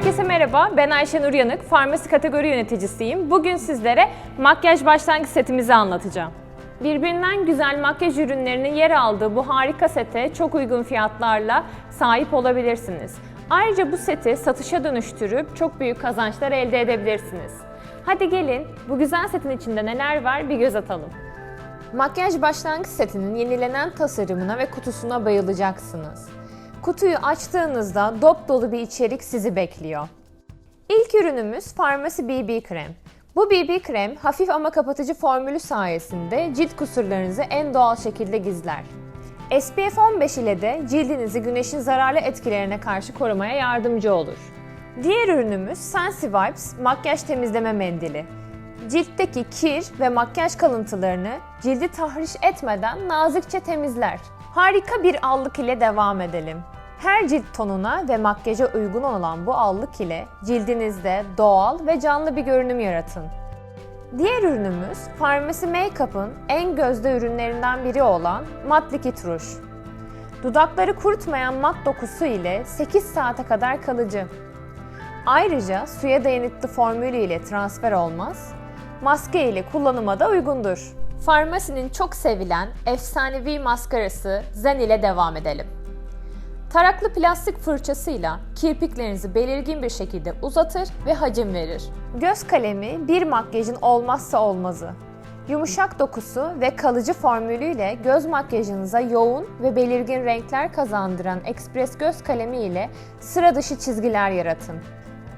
Herkese merhaba, ben Ayşenur Yanık, farmasi kategori yöneticisiyim. Bugün sizlere makyaj başlangıç setimizi anlatacağım. Birbirinden güzel makyaj ürünlerinin yer aldığı bu harika sete çok uygun fiyatlarla sahip olabilirsiniz. Ayrıca bu seti satışa dönüştürüp çok büyük kazançlar elde edebilirsiniz. Hadi gelin bu güzel setin içinde neler var bir göz atalım. Makyaj başlangıç setinin yenilenen tasarımına ve kutusuna bayılacaksınız. Kutuyu açtığınızda dop dolu bir içerik sizi bekliyor. İlk ürünümüz Farmasi BB Krem. Bu BB krem hafif ama kapatıcı formülü sayesinde cilt kusurlarınızı en doğal şekilde gizler. SPF 15 ile de cildinizi güneşin zararlı etkilerine karşı korumaya yardımcı olur. Diğer ürünümüz Sensi Vibes makyaj temizleme mendili. Ciltteki kir ve makyaj kalıntılarını cildi tahriş etmeden nazikçe temizler. Harika bir allık ile devam edelim. Her cilt tonuna ve makyaja uygun olan bu allık ile cildinizde doğal ve canlı bir görünüm yaratın. Diğer ürünümüz Farmasi Makeup'ın en gözde ürünlerinden biri olan Mat Likit Ruj. Dudakları kurutmayan mat dokusu ile 8 saate kadar kalıcı. Ayrıca suya dayanıklı formülü ile transfer olmaz, maske ile kullanıma da uygundur. Farmasi'nin çok sevilen efsanevi maskarası Zen ile devam edelim. Taraklı plastik fırçasıyla kirpiklerinizi belirgin bir şekilde uzatır ve hacim verir. Göz kalemi bir makyajın olmazsa olmazı. Yumuşak dokusu ve kalıcı formülüyle göz makyajınıza yoğun ve belirgin renkler kazandıran Express göz kalemi ile sıra dışı çizgiler yaratın.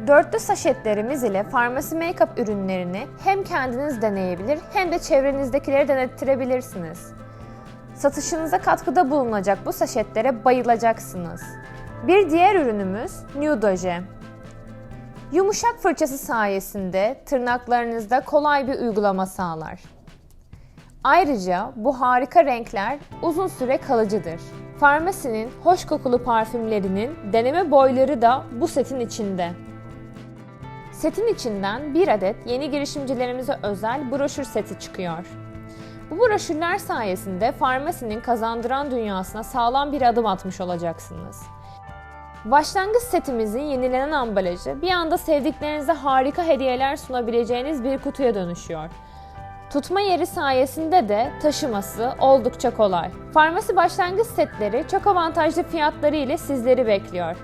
Dörtlü saşetlerimiz ile farmasi make-up ürünlerini hem kendiniz deneyebilir hem de çevrenizdekileri denettirebilirsiniz. Satışınıza katkıda bulunacak bu saşetlere bayılacaksınız. Bir diğer ürünümüz Nudoje. Yumuşak fırçası sayesinde tırnaklarınızda kolay bir uygulama sağlar. Ayrıca bu harika renkler uzun süre kalıcıdır. Farmasi'nin hoş kokulu parfümlerinin deneme boyları da bu setin içinde. Setin içinden bir adet yeni girişimcilerimize özel broşür seti çıkıyor. Bu broşürler sayesinde farmasinin kazandıran dünyasına sağlam bir adım atmış olacaksınız. Başlangıç setimizin yenilenen ambalajı bir anda sevdiklerinize harika hediyeler sunabileceğiniz bir kutuya dönüşüyor. Tutma yeri sayesinde de taşıması oldukça kolay. Farmasi başlangıç setleri çok avantajlı fiyatları ile sizleri bekliyor.